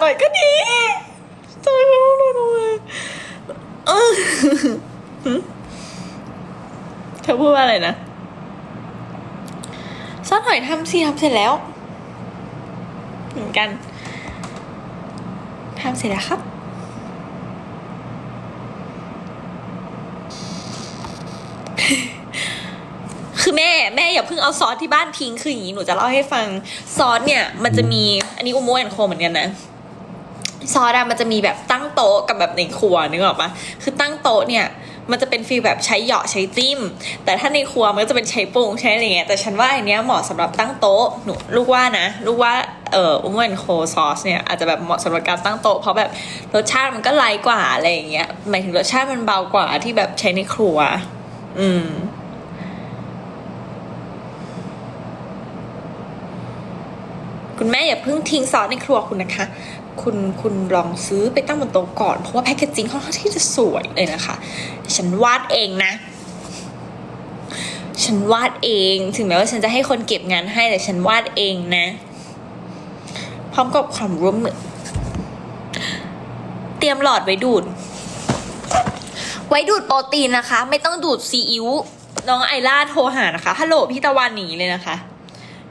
หน่อยก็ดีจะรู้เลยทำไมเออเธอพูดว่าอะไรนะซอสหน่อยทำสิทำเสร็จแล้ว เหมือนกันทำเสร็จแล้วครับคือแม่แม่อย่าเพิ่งเอาซอสที่บ้านทิ้งคืออย่างนี้หนูจะเล่าให้ฟังซอสเนี่ย มันจะมีอันนี้อุโมงค์แอนโคเหมือนกันนะ ซอสอะมันจะมีแบบตั้งโต๊ะกับแบบในครัวนึกออกปะคือตั้งโต๊ะเนี่ยมันจะเป็นฟีลแบบใช้เหยาะใช้จิ้ม แต่ถ้าในครัวมันก็จะเป็นใช้ปรุงใช้อะไรเงี้ยแต่ฉันว่าอันเนี้ยเหมาะสำหรับตั้งโต๊ะหนูลูกว่านะ ลูกว่าเอ่ออุโมแอนโคซอสเนี่ยอาจจะแบบเหมาะสำหรับการตั้งโต๊ะเพราะแบบรสชาติมันก็ไลกว่าอะไรอย่างเงี้ยหมายถึงรสชาติมันเบากว่าที่แบบใช้ในครัว อืมคุณแม่อย่าเพิ่งทิ้งซอสในครัวคุณนะคะ คุณคุณลองซื้อไปตั้งบนโต๊ะก่อน เพราะว่าแพคเกจจิ้งค่อนข้างที่จะสวยเลยนะคะ ฉันวาดเองนะ ฉันวาดเองถึงแม้ว่าฉันจะให้คนเก็บงานให้แต่ฉันวาดเองนะ พร้อมกับความร่วมมือ เตรียมหลอดไว้ดูด ไว้ดูดโปรตีนนะคะ ไม่ต้องดูดซีอิ๊วน้องไอล่าโทรหานะคะฮัลโหลพี่ตะวันหนีเลยนะคะ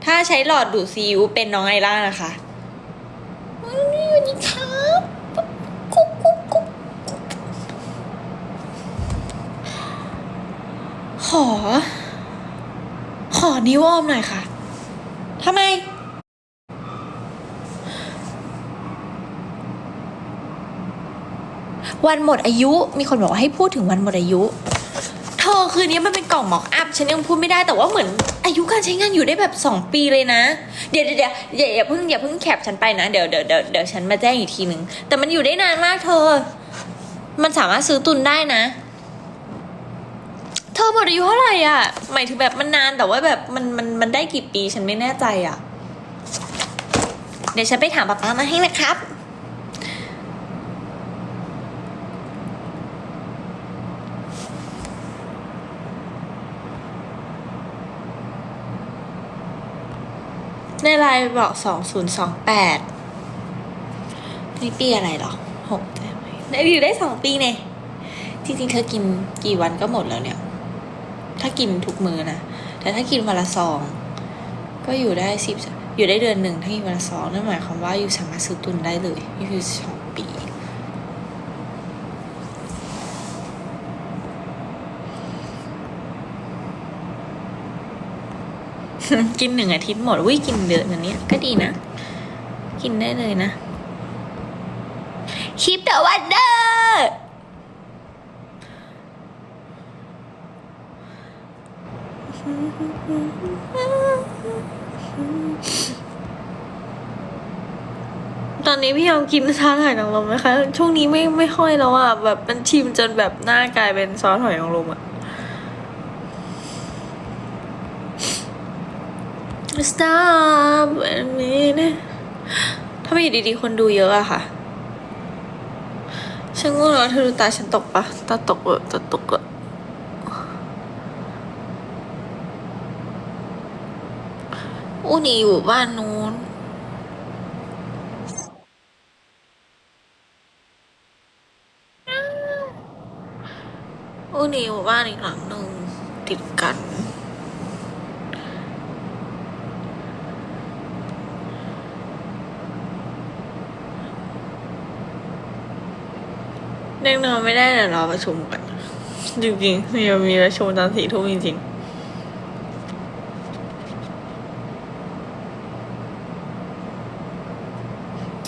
ถ้าใช้หลอดดูดซีอิ๊วเป็นน้องไอล่านะคะีครับกุ๊กกุ๊กกุ๊กขอ ขอนิ้วออมหน่อยค่ะทำไม วันหมดอายุ มีคนบอกว่าให้พูดถึงวันหมดอายุ อคืนนี้มันเป็นกล่องหมอกอัพฉันยังพูดไม่ได้แต่ว่าเหมือนอายุการใช้งานอยู่ได้แบบสองปีเลยนะ เดี๋ยวเดี๋ยวเดี๋ยวอย่าอย่าเพิ่งอย่าเพิ่งแคปฉันไปนะ เดี๋ยวเดี๋ยวเดี๋ยวเดี๋ยวฉันมาแจ้งอีกทีนึง แต่มันอยู่ได้นานมากเธอ มันสามารถซื้อตุนได้นะ เธอหมดอายุเท่าไหร่อะ หมายถึงแบบมันนานแต่ว่าแบบมันมันมันได้กี่ปีฉันไม่แน่ใจอะ เดี๋ยวฉันไปถามป๊าป๊ามาให้นะครับ ในไลน์บอกสองศูนย์สองแปดนี่ปีอะไรหรอหกได้ไหมอยู่ได้สองปีเนี่ยจริงๆเธอกินกี่วันก็หมดแล้วเนี่ย ถ้ากินทุกมื้อนะ แต่ถ้ากินวันละซอง ก็อยู่ได้สิบอยู่ได้เดือนหนึ่งถ้ากินวันละซองนั่นหมายความว่าอยู่สามารถซื้อตุนได้เลยนี่คือสองปี กินหนึ่งอาทิตย์หมดวิกินเดือนอันเนี้ก็ดีนะ กินได้เลยนะคลิปแต่วันเดอร์ตอนนี้พี่ยอมกินซอสหอยนางรมไหมคะ ช่วงนี้ไม่ไม่ค่อยแล้วอะ แบบมันชิมจนแบบหน้ากลายเป็นซอสหอยนางรมอะ Stop a minute ถ้าไม่อยู่ดีๆ คนดูเยอะอะค่ะ ฉันง่วงแล้วเธอดูตาฉันตกปะตาตกเออตาตกเอะอู้นี่อยู่บ้านนู้นอูนี่อยู่บ้านอีกหลังหนึ่งติดกัน เด็กนอนไม่ได้เดี๋ยวรอประชุมกันจริงๆมีมีประชุมตอนสี่ทุ่มจริงๆ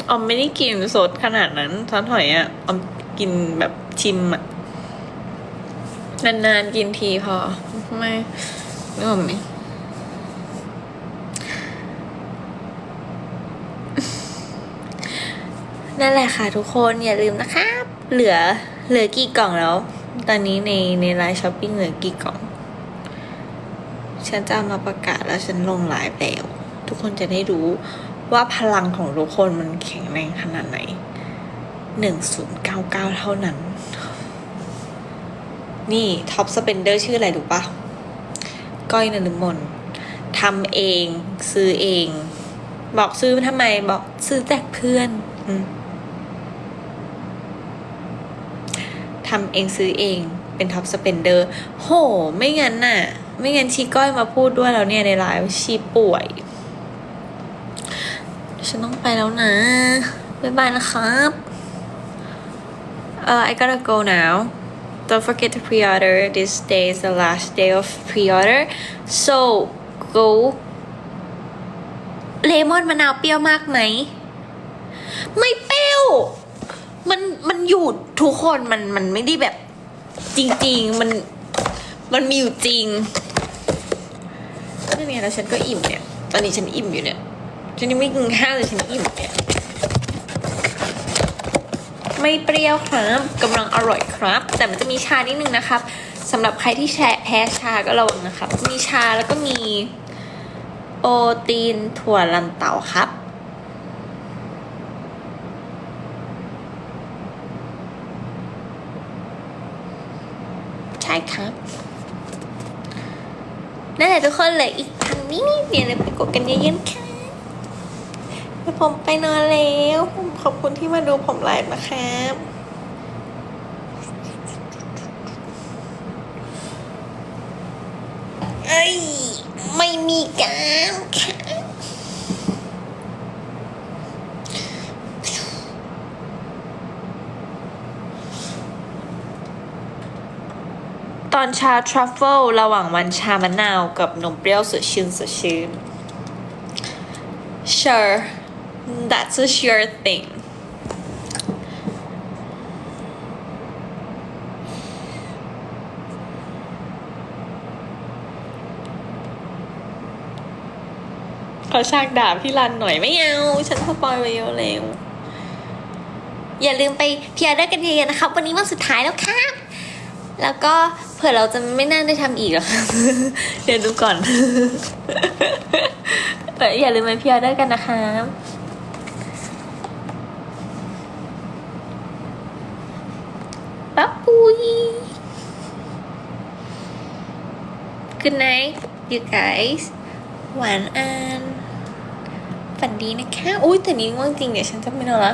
อมไม่ได้กินสดขนาดนั้นซอสหอยอะอมกินแบบชิมอะนานๆกินทีพอ ไม่ไม่ออกไหมนั่นแหละค่ะทุกคนอย่าลืมนะคะ เหลือเหลือกี่กล่องแล้ว ตอนนี้ในในไลน์ช้อปปิ้งเหลือกี่กล่อง ฉันจะมาประกาศแล้วฉันลงไลฟ์แล้ว ทุกคนจะได้รู้ว่าพลังของทุกคนมันแข็งแรงขนาดไหนหนึ่งศูนย์เก้าเก้าเท่านั้น นี่ท็อปสเปนเดอร์ชื่ออะไรถูปะก้อยนนมนทำเอง ซื้อเอง บอกซื้อทำไมบอกซื้อแจกเพื่อน อืม ทำเองซื้อเองเป็นท็อปสเปนเดอร์โห ไม่งั้นน่ะ ไม่งั้นชีก้อยมาพูดด้วยแล้วเนี่ยในไลฟ์ชีป่วย ฉันต้องไปแล้วนะ บ๊ายบายนะครับ Uh, I gotta go now. Don't forget to pre-order. This day is the last day of pre-order. So go. เลมอนมะนาวเปรี้ยวมากไหม ไม่เปรี้ยว มันมันอยู่ทุกคนมันมันไม่ได้แบบจริง ๆ มันมันมีอยู่จริงนี่เนี่ยแล้วฉันก็อิ่มเนี่ย ตอนนี้ฉันอิ่มอยู่เนี่ย ฉันยังไม่กินข้าวเลยฉันอิ่มเนี่ยไม่เปรี้ยวครับกำลังอร่อยครับ แต่มันจะมีชานิดนึงนะครับสำหรับใครที่แชแพ้ชาก็ระวังนะครับ มีชาแล้วก็มีโอตีนถั่วลันเตาครับ ใช่ครับนั่นแหละทุกคนเหลยอีกพันนิดเดียวเลยไปกดกันเยอะๆค่ะเดี๋ยวผมไปนอนแล้วผมขอบคุณที่มาดูผมไลฟ์นะครับเอ้ยไม่มีกามค่ะ ตอนชาทรัฟเฟิลระหว่างวันชามะนาวกับนมเปรี้ยวสดชื่นสดชื่น sure that's a sure thing ขอฉากด่าพี่รันหน่อยไม่เอา ฉันสปอยไปเยอะแล้ว อย่าลืมไปเพียร์ด้กันเยอะๆนะครับ วันนี้วันสุดท้ายแล้วครับ แล้วก็เผื่อเราจะไม่น่าได้ทำอีกหรอเดี๋ยวดูก่อนแต่อย่าลืมไปเพียร์ได้กันนะครับปั๊บปุย Good night you guys หวานอันฝันดีนะคะ อุ้ยแต่นี้ง่วงจริงเดี๋ยวฉันจะไม่นอนละ